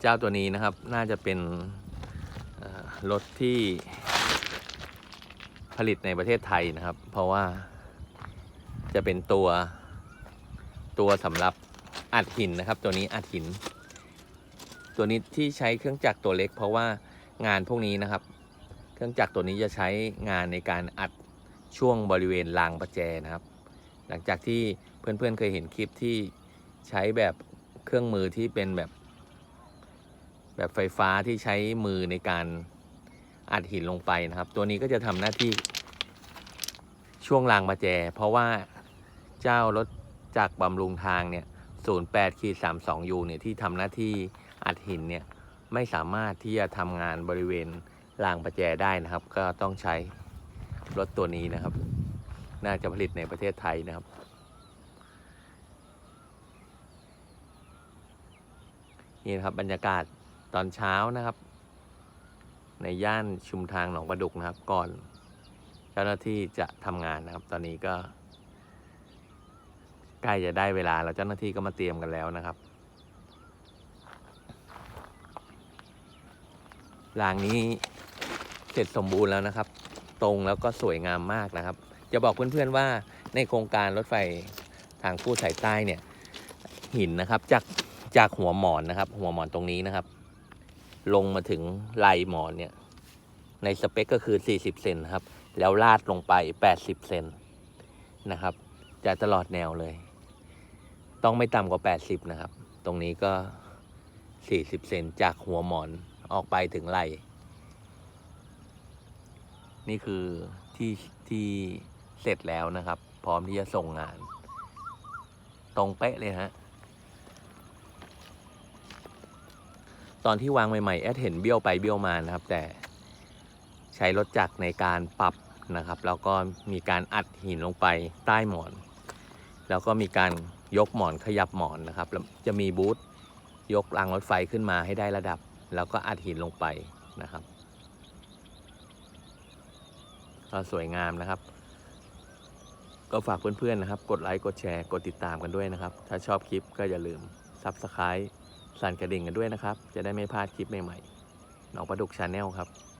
เจ้าตัวนี้นะครับ น่าจะเป็นรถที่ผลิตในประเทศไทยนะครับ เพราะว่าจะเป็นตัวตัวสำหรับอัดหินนะครับ ตัวนี้อัดหิน ตัวนี้ที่ใช้เครื่องจักรตัวเล็ก เพราะว่างานพวกนี้นะครับ เครื่องจักรตัวนี้จะใช้งานในการอัดช่วงบริเวณรางประแจนะครับ หลังจากที่เพื่อนๆเคยเห็นคลิปที่ใช้แบบเครื่องมือที่เป็นแบบ แบบไฟฟ้าที่ใช้มือในการอัดหินลงไปนะครับ ตัวนี้ก็จะทำหน้าที่ช่วงรางประแจ เพราะว่าเจ้ารถจากบำรุงทางเนี่ย08ขีด32 U เนี่ยที่ทำหน้าที่อัดหินเนี่ยไม่สามารถที่จะทำงานบริเวณรางประแจได้นะครับ ก็ต้องใช้รถตัวนี้นะครับ น่าจะผลิตในประเทศไทยนะครับ นี่นะครับบรรยากาศ ตอนเช้านะครับ ในย่านชุมทางหนองประดุกนะครับ ก่อน เจ้าหน้าที่จะทำงานนะครับ ตอนนี้ก็ใกล้จะได้เวลาแล้วเจ้าหน้าที่ก็มาเตรียมกันแล้วนะครับรางนี้เสร็จสมบูรณ์แล้วนะครับ ตรงแล้วก็สวยงามมากนะครับ จะบอกเพื่อนๆว่าในโครงการรถไฟทางคู่สายใต้เนี่ยหินนะครับ จากจากหัวหมอนนะครับ หัวหมอนตรงนี้นะครับ ลงมาถึงไหลหมอนเนี่ย ในสเปคก็คือ 40 เซนครับ แล้วลาดลงไป 80 เซนนะครับ จะตลอดแนวเลย ต้องไม่ต่ำกว่า 80 นะครับ ตรงนี้ก็ 40 เซนจากหัวหมอนออกไปถึงไหลนี่คือที่ที่เสร็จแล้วนะครับ พร้อมที่จะส่งงาน ตรงเป๊ะเลยฮะ ตอนที่วางใหม่ๆแอดเห็นเบี้ยวไปเบี้ยวมานะครับ แต่ใช้รถจักรในการปรับนะครับ แล้วก็มีการอัดหินลงไปใต้หมอน แล้วก็มีการยกหมอนขยับหมอนนะครับแล้วจะมีบูธยกรางรถไฟขึ้นมาให้ได้ระดับ แล้วก็อัดหินลงไปนะครับก็สวยงามนะครับ ก็ฝากเพื่อนๆนะครับ กดไลค์กดแชร์กดติดตามกันด้วยนะครับ ถ้าชอบคลิปก็อย่าลืม Subscribe สั่นกระดิ่งกันด้วยนะครับ จะได้ไม่พลาดคลิปใหม่ๆหนองประดุกชาแนลครับ